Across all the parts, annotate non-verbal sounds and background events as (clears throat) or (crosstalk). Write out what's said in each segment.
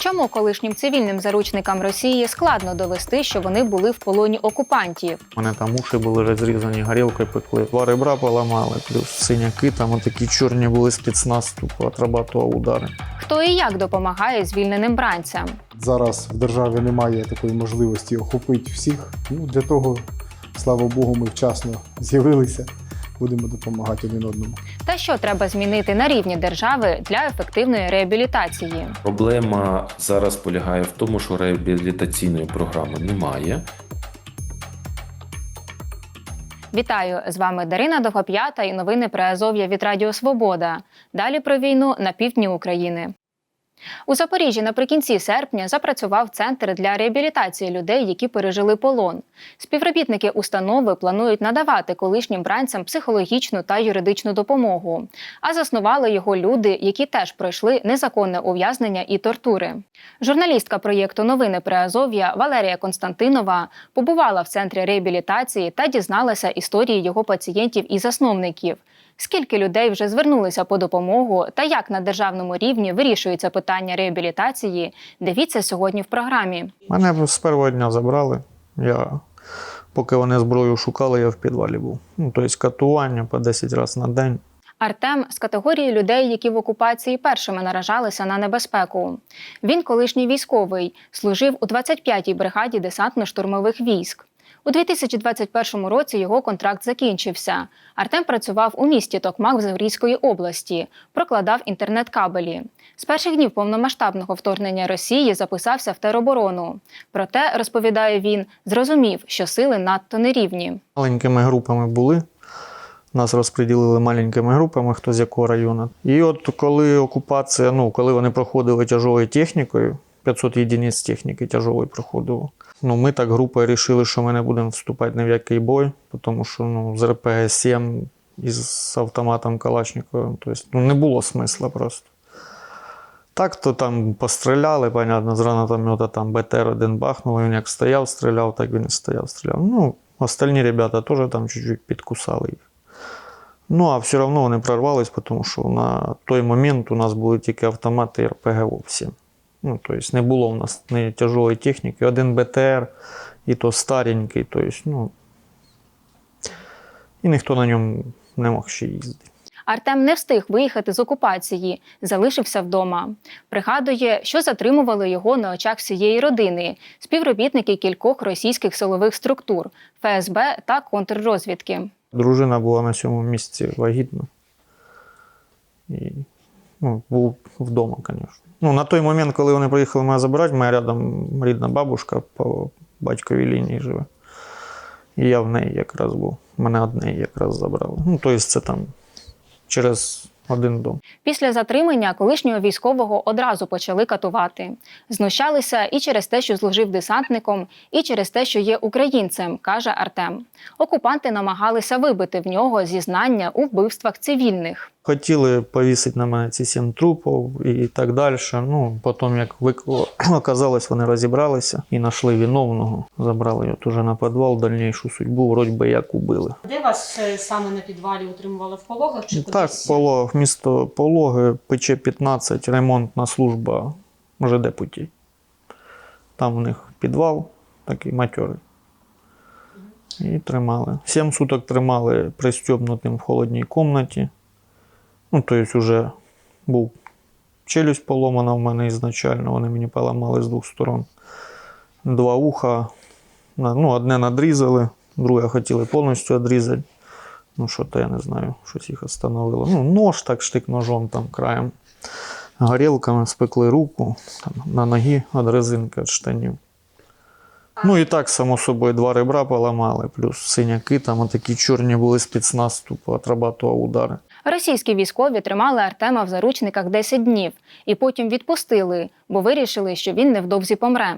Чому колишнім цивільним заручникам Росії складно довести, що вони були в полоні окупантів? У мене там уші були розрізані, горілкою пекли. Два ребра поламали, плюс синяки, там такі чорні були спецназ, тупо отрабатував удари. Хто і як допомагає звільненим бранцям? Зараз в державі немає такої можливості охопити всіх. Ну, для того, слава Богу, ми вчасно з'явилися. Будемо допомагати один одному. Та що треба змінити на рівні держави для ефективної реабілітації? Проблема зараз полягає в тому, що реабілітаційної програми немає. Вітаю з вами Дарина Довгоп'ята і новини про Азов'я від Радіо Свобода. Далі про війну на півдні України. У Запоріжжі наприкінці серпня запрацював центр для реабілітації людей, які пережили полон. Співробітники установи планують надавати колишнім бранцям психологічну та юридичну допомогу. А заснували його люди, які теж пройшли незаконне ув'язнення і тортури. Журналістка проєкту Новини при Азов'я Валерія Константинова побувала в центрі реабілітації та дізналася історії його пацієнтів і засновників. Скільки людей вже звернулися по допомогу та як на державному рівні вирішується питання реабілітації? Дивіться сьогодні в програмі. Мене з першого дня забрали. Я, поки вони зброю шукали, я в підвалі був. Ну, тобто катування по 10 разів на день. Артем з категорії людей, які в окупації першими наражалися на небезпеку. Він колишній військовий, служив у 25-й бригаді десантно-штурмових військ. У 2021 році його контракт закінчився. Артем працював у місті Токмак в Запорізької області, прокладав інтернет-кабелі. З перших днів повномасштабного вторгнення Росії записався в тероборону. Проте, розповідає він, зрозумів, що сили надто нерівні. Маленькими групами були. Нас розподілили маленькими групами, хто з якого району. І от коли окупація, ну коли вони проходили тяжовою технікою, 500 єдиниць техніки тяжової проходило. Ну, ми так групою вирішили, що ми не будемо вступати ні в який бой, тому що ну, з РПГ-7 із автоматом Калашниковим, тобто, ну, не було смисла просто. Так, то там постріляли, понятно, з гранатомета там БТР-1 бахнули, він як стояв, стріляв, так він і стояв, стріляв. Ну, остальні ребята теж там чуть-чуть підкусали їх. Ну, а все одно вони прорвались, тому що на той момент у нас були тільки автомати і РПГ всі. Ну, тобто не було у нас ні тяжової техніки, один БТР, і то старенький, тобто, ну, і ніхто на ньому не мог ще їздити. Артем не встиг виїхати з окупації, залишився вдома. Пригадує, що затримували його на очах всієї родини, співробітники кількох російських силових структур ФСБ та контррозвідки. Дружина була на цьому місці вагітна. І ну, був вдома, звісно. Ну, на той момент, коли вони приїхали мене забирати, моя рядом рідна бабушка по батьковій лінії живе. І я в неї якраз був. Мене од неї якраз забрали. Ну, тобто це там через один дом. Після затримання колишнього військового одразу почали катувати. Знущалися і через те, що служив десантником, і через те, що є українцем, каже Артем. Окупанти намагалися вибити в нього зізнання у вбивствах цивільних. Хотіли повісити на мене ці сім трупів і так далі. Ну, потім, як (clears throat) оказалось, вони розібралися і знайшли виновного. Забрали його теж на підвал, дальнішу судьбу, вроді би як убили. Де вас е, саме на підвалі утримували в пологах чи Так, полог, місто Пологи, ПЧ-15, ремонтна служба ЖД путі. Там у них підвал такий матьорий. І тримали. Сім суток тримали пристьобнутим в холодній кімнаті. Ну, тобто, вже був челюсть поломана в мене ізначально, вони мені поламали з двох сторон. Два уха. Ну, одне надрізали, друге хотіли повністю відрізати. Ну, що то я не знаю, щось їх остановило. Ну, нож так штик ножом там краєм. Горілками спекли руку, там, на ноги від резинки від штанів. Ну і так, само собою, два ребра поламали, плюс синяки, там такі чорні були спецназ, тупо отрабатував удари. Російські військові тримали Артема в заручниках 10 днів і потім відпустили, бо вирішили, що він невдовзі помре.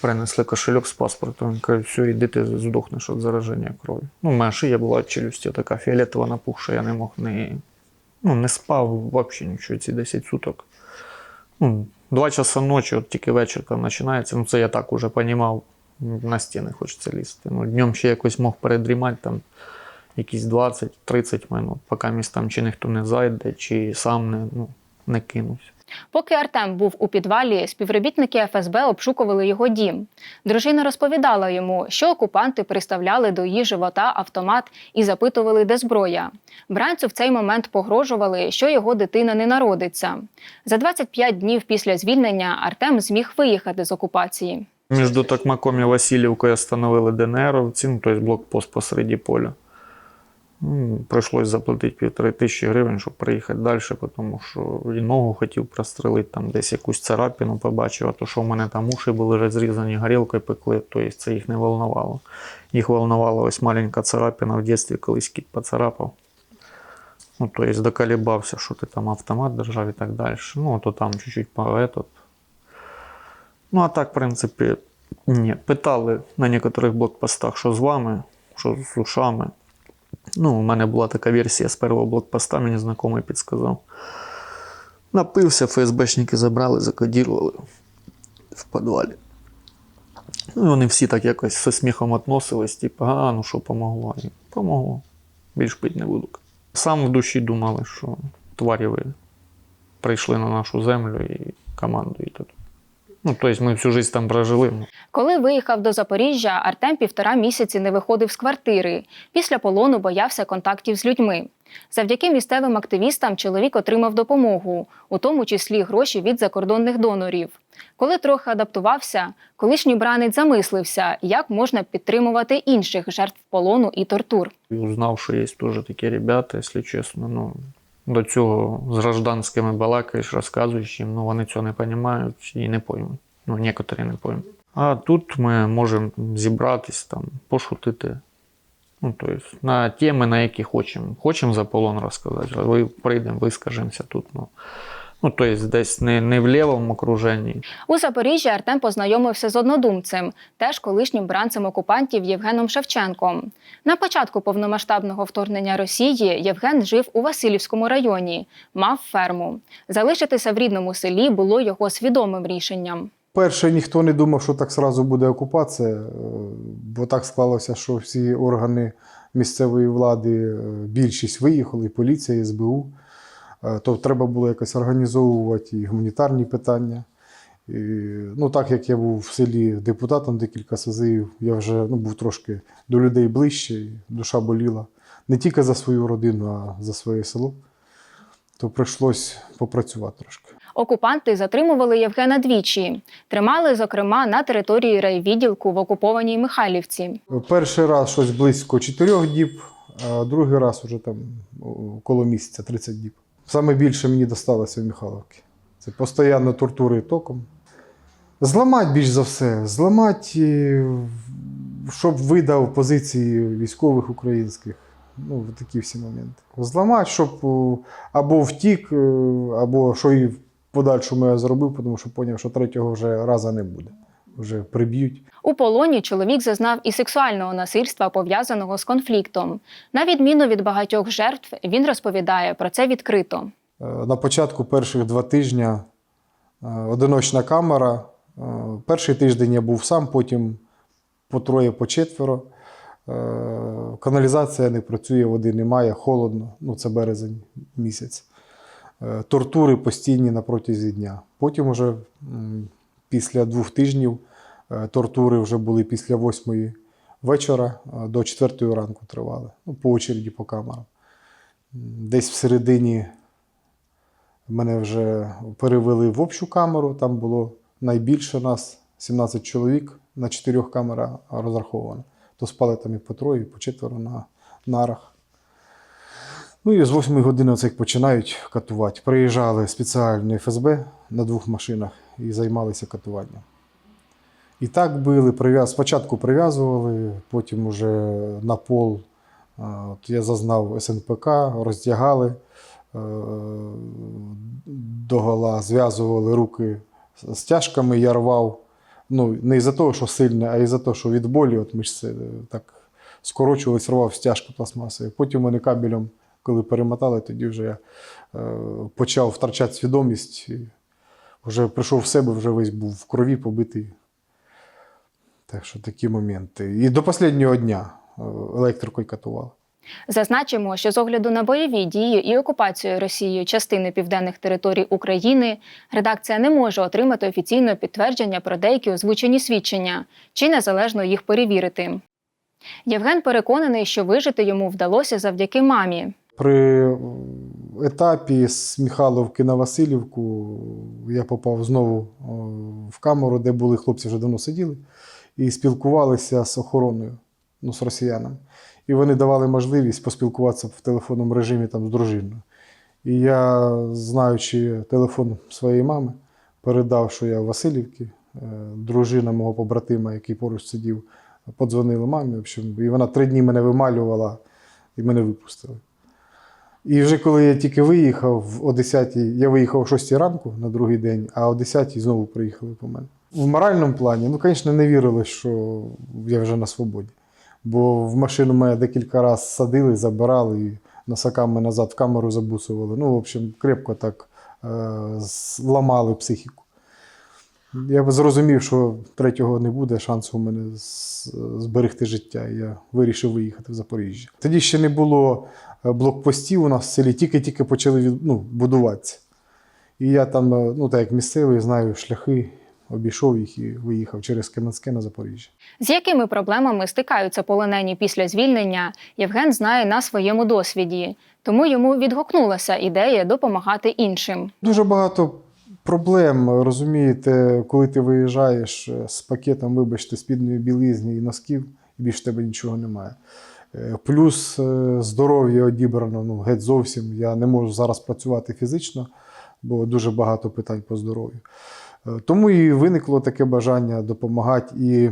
Принесли кошельок з паспортом. Каже, все, іди ти здохнеш від зараження крові. Ну, мене шия була челюсті така фіолетова напухша, я не мог не, ну, не спав взагалі нічого ці 10 суток. Ну, два часа ночі, от тільки вечір там починається. Ну, це я так уже понімав, на стіни хочеться лізти. Ну, днем ще якось мог передрімати там якісь 20-30 минут, поки місь там чи ніхто не зайде, чи сам не, ну, не кинувся. Поки Артем був у підвалі, співробітники ФСБ обшукували його дім. Дружина розповідала йому, що окупанти приставляли до її живота автомат і запитували, де зброя. Бранцю в цей момент погрожували, що його дитина не народиться. За 25 днів після звільнення Артем зміг виїхати з окупації. Між Токмаком і Васильівкою остановили ДНРовці, ну, тобто блокпост посереді поля. Ну, Прийшлось заплатити півтори тисячі гривень, щоб приїхати далі, тому що і ногу хотів прострелити, там десь якусь царапину побачив, а то що в мене там уші були розрізані, горілкою пекли, тобто це їх не волновало. Їх волновала ось маленька царапина в дитинстві, колись кіт поцарапав. Ну, тобто доколебався, що ти там автомат держав і так далі. Ну, то там чуть-чуть по. Ну, а так, в принципі, ні. Питали на некоторих блокпостах, що з вами, що з ушами. Ну, у мене була така версія з першого блокпоста, мені знайомий підсказав. Напився, ФСБшники забрали, закодірували в підвалі. Ну, і вони всі так якось зі сміхом відносились, типу, а, ну що помогло? І помогло. Більш пити не буду. Сам в душі думали, що тварі прийшли на нашу землю і командуєте тут. Ну, тобто ми всю життя там прожили. Коли виїхав до Запоріжжя, Артем півтора місяці не виходив з квартири. Після полону боявся контактів з людьми. Завдяки місцевим активістам чоловік отримав допомогу, у тому числі гроші від закордонних донорів. Коли трохи адаптувався, колишній бранець замислився, як можна підтримувати інших жертв полону і тортур. Узнав, що є теж такі ребята, якщо чесно. Ну, до цього з гражданськими балакаєш, розказуєш їм, ну вони цього не розуміють і не поймуть. Ну, некоторі не поймуть. А тут ми можемо зібратись, там, пошутити. Ну, тобто, на теми, на які хочемо. Хочемо за полон розказати, прийдемо, вискажемося тут. Ну, ну тобто, десь не, не в лівому окруженні. У Запоріжжі Артем познайомився з однодумцем, теж колишнім бранцем окупантів Євгеном Шевченком. На початку повномасштабного вторгнення Росії Євген жив у Васильівському районі, мав ферму. Залишитися в рідному селі було його свідомим рішенням. Перше, ніхто не думав, що так сразу буде окупація, е, бо так склалося, що всі органи місцевої влади, е, більшість виїхали, і поліція, і СБУ. Е, То треба було якось організовувати і гуманітарні питання. І, ну, так як я був в селі депутатом декілька созивів, я вже ну, був трошки до людей ближче, і душа боліла не тільки за свою родину, а за своє село. То прийшлось попрацювати трошки. Окупанти затримували Євгена двічі. Тримали, зокрема, на території райвідділку в окупованій Михайлівці. Перший раз щось близько 4 діб, а другий раз уже там коло місяця 30 діб. Саме більше мені досталося в Михайловці. Це постійно тортури током. Зламати більш за все, зламати, е, щоб видав позиції військових українських. Ну, такі всі моменти. Зламати, щоб або втік, е, або що і в подальшому я зробив, тому що зрозумів, що третього вже разу не буде. Вже приб'ють. У полоні чоловік зазнав і сексуального насильства, пов'язаного з конфліктом. На відміну від багатьох жертв, він розповідає про це відкрито. Е, На початку перших два тижні е, одиночна камера. Е, Перший тиждень я був сам, потім по троє, по четверо. Каналізація не працює, води немає, холодно. Ну, це березень місяць. Тортури постійні на протязі дня. Потім уже після двох тижнів е, тортури вже були після восьмої вечора е, до четвертої ранку тривали. Ну, по очереді по камерам. Десь всередині Мене вже перевели в общу камеру. Там було найбільше нас 17 чоловік на чотирьох камерах розраховано. То спали там і по троє, і по четверо на нарах. Ну і з 8 години оце як починають катувати. Приїжджали спеціальні ФСБ на двох машинах і займалися катуванням. І так били, спочатку прив'язували, потім уже на пол. От я зазнав СНПК, роздягали е, догола, зв'язували руки стяжками, я рвав. Ну, не із-за того, що сильне, а із-за того, що від болі от мишці е, так скорочувались, рвав стяжку пластмасою. Потім вони кабелем, коли перемотали, тоді вже я е, почав втрачати свідомість. Вже прийшов в себе, вже весь був в крові побитий. Так що такі моменти. І до останнього дня е, електрикою катував. Зазначимо, що з огляду на бойові дії і окупацію Росією частини південних територій України редакція не може отримати офіційне підтвердження про деякі озвучені свідчення чи незалежно їх перевірити. Євген переконаний, що вижити йому вдалося завдяки мамі. При етапі з Михайловки на Васильівку я попав знову в камеру, де були хлопці вже давно сиділи, і спілкувалися з охороною, ну, з росіянами. І вони давали можливість поспілкуватися в телефонному режимі там, з дружиною. І я, знаючи телефон своєї мами, передав, що я в Васильівці, Е, дружина мого побратима, який поруч сидів, подзвонила мамі. В общем, і вона три дні мене вималювала і мене випустили. І вже коли я тільки виїхав о 10 я виїхав о 6 ранку на другий день, а о 10 знову приїхали по мене. В моральному плані, ну, звісно, не вірили, що я вже на свободі. Бо в машину мене декілька разів садили, забирали і носаками назад в камеру забусували. Ну, в общем, крепко так е- зламали психіку. Я зрозумів, що третього не буде шансу у мене зберегти життя. І я вирішив виїхати в Запоріжжя. Тоді ще не було е, блокпостів у нас в селі, тільки-тільки почали від- ну, будуватися. І я там, е, ну так як місцевий, знаю шляхи, обійшов їх і виїхав через Кам'янське на Запоріжжя. З якими проблемами стикаються полонені після звільнення, Євген знає на своєму досвіді, тому йому відгукнулася ідея допомагати іншим. Дуже багато проблем, розумієте, коли ти виїжджаєш е, з пакетом, вибачте, спідної білизни і носків, і більше тебе нічого немає. Е, Плюс е, здоров'я одібрано ну, геть зовсім. Я не можу зараз працювати фізично, бо дуже багато питань по здоров'ю. Тому і виникло таке бажання допомагати і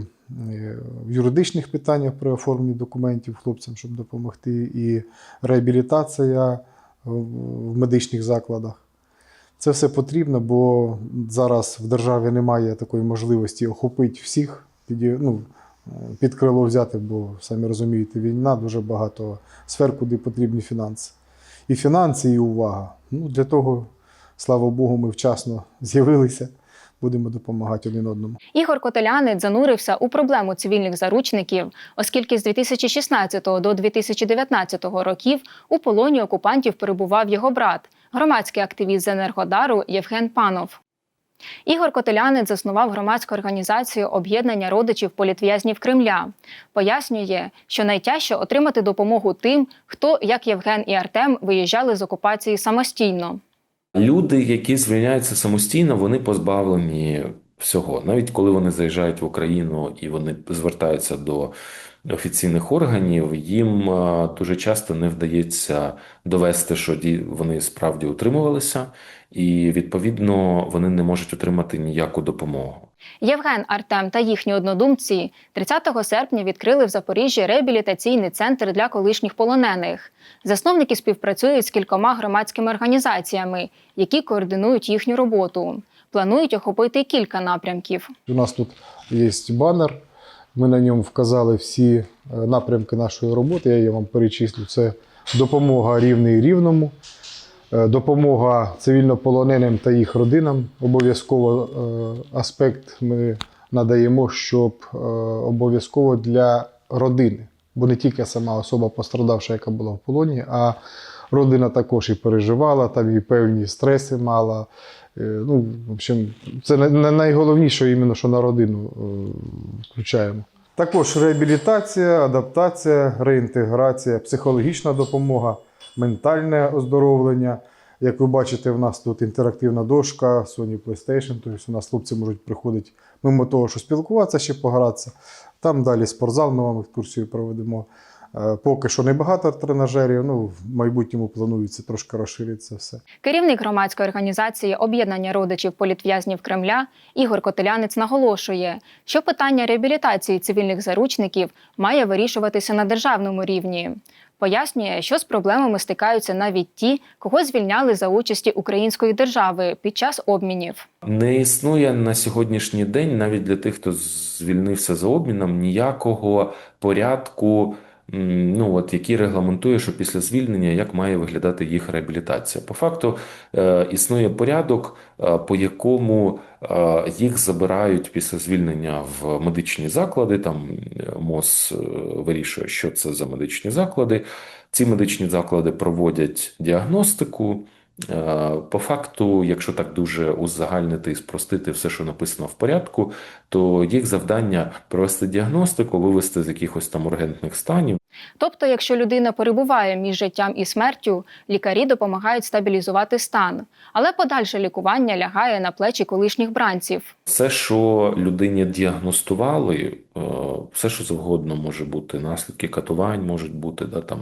в юридичних питаннях при оформленні документів хлопцям, щоб допомогти, і реабілітація в медичних закладах. Це все потрібно, бо зараз в державі немає такої можливості охопити всіх, під, ну, під крило взяти, бо самі розумієте, війна дуже багато сфер, куди потрібні фінанси. І фінанси, і увага. Ну, для того, слава Богу, ми вчасно (laughs) з'явилися, будемо допомагати один одному. Ігор Котелянець занурився у проблему цивільних заручників, оскільки з 2016 до 2019 років у полоні окупантів перебував його брат, громадський активіст з Енергодару Євген Панов. Ігор Котелянець заснував громадську організацію об'єднання родичів політв'язнів Кремля. Пояснює, що найтяжче отримати допомогу тим, хто, як Євген і Артем, виїжджали з окупації самостійно. Люди, які звільняються самостійно, вони позбавлені всього. Навіть коли вони заїжджають в Україну і вони звертаються до офіційних органів, їм е, дуже часто не вдається довести, що ді- вони справді утримувалися, і відповідно вони не можуть отримати ніяку допомогу. Євген, Артем та їхні однодумці 30 серпня відкрили в Запоріжжі реабілітаційний центр для колишніх полонених. Засновники співпрацюють з кількома громадськими організаціями, які координують їхню роботу. Планують охопити кілька напрямків. У нас тут є банер. Ми на ньому вказали всі е, напрямки нашої роботи. Я її вам перечислю. Це допомога рівний рівному, е, допомога цивільнополоненим та їх родинам. Обов'язково е, аспект ми надаємо, щоб обов'язково для родини. Бо не тільки сама особа пострадавша, яка була в полоні, а родина також і переживала, там і певні стреси мала. Е, Ну, в общем, це на- на- найголовніше, іменно, що на родину е, включаємо. Також реабілітація, адаптація, реінтеграція, психологічна допомога, ментальне оздоровлення. Як ви бачите, в нас тут інтерактивна дошка, Sony PlayStation, тобто у нас хлопці можуть приходити мимо того, що спілкуватися, ще погратися. Там далі спортзал, ми вам екскурсію проведемо. Е, Поки що небагато тренажерів, ну, в майбутньому планується трошки розширитися все. Керівник громадської організації об'єднання родичів політв'язнів Кремля Ігор Котелянець наголошує, що питання реабілітації цивільних заручників має вирішуватися на державному рівні. Пояснює, що з проблемами стикаються навіть ті, кого звільняли за участі української держави під час обмінів. Не існує на сьогоднішній день, навіть для тих, хто звільнився за обміном, ніякого порядку ну, от, який регламентує, що після звільнення як має виглядати їх реабілітація. По факту е, існує порядок, е, по якому е, їх забирають після звільнення в медичні заклади. Там е, МОЗ е, вирішує, що це за медичні заклади. Ці медичні заклади проводять діагностику. Е, По факту, якщо так дуже узагальнити і спростити все, що написано в порядку, то їх завдання провести діагностику, вивести з якихось там ургентних станів. Тобто, якщо людина перебуває між життям і смертю, лікарі допомагають стабілізувати стан, але подальше лікування лягає на плечі колишніх бранців. Все, що людині діагностували, все, що завгодно може бути, наслідки катувань можуть бути, да, там,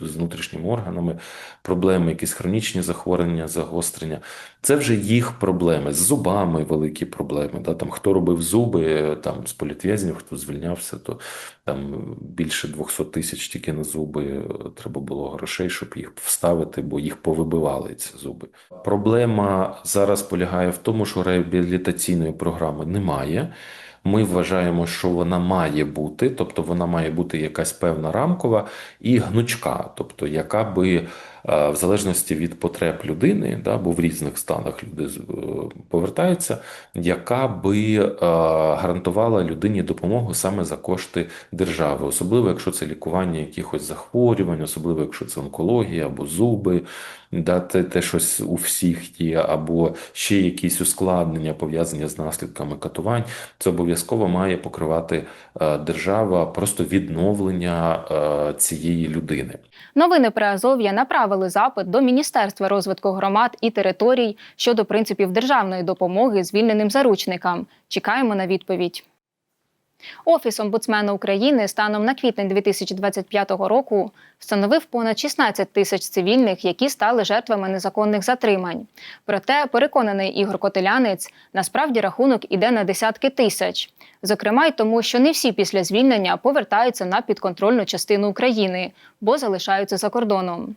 е, з внутрішніми органами, проблеми, якісь хронічні захворювання, загострення. Це вже їх проблеми. З зубами великі проблеми. Да, там, хто робив зуби е, там, з політв'язнів, хто звільнявся, то там більше 200 тисяч тільки на зуби е, треба було грошей, щоб їх вставити, бо їх повибивали ці зуби. Проблема зараз полягає в тому, що реабілітаційної програми немає. Ми вважаємо, що вона має бути, тобто вона має бути якась певна рамкова і гнучка, тобто яка би в залежності від потреб людини, да, бо в різних станах люди е, повертаються, яка би е, гарантувала людині допомогу саме за кошти держави, особливо якщо це лікування якихось захворювань, особливо якщо це онкологія або зуби, да, те, те щось у всіх є, або ще якісь ускладнення пов'язані з наслідками катувань, це обов'язково має покривати е, держава просто відновлення е, цієї людини. Новини про Азов'я направили запит до Міністерства розвитку громад і територій щодо принципів державної допомоги звільненим заручникам. Чекаємо на відповідь. Офіс омбудсмена України станом на квітень 2025 року встановив понад 16 тисяч цивільних, які стали жертвами незаконних затримань. Проте, переконаний Ігор Котелянець, насправді рахунок іде на десятки тисяч. Зокрема, й тому, що не всі після звільнення повертаються на підконтрольну частину України, бо залишаються за кордоном.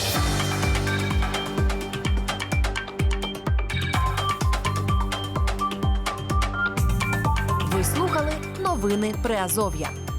Новини Приазов'я.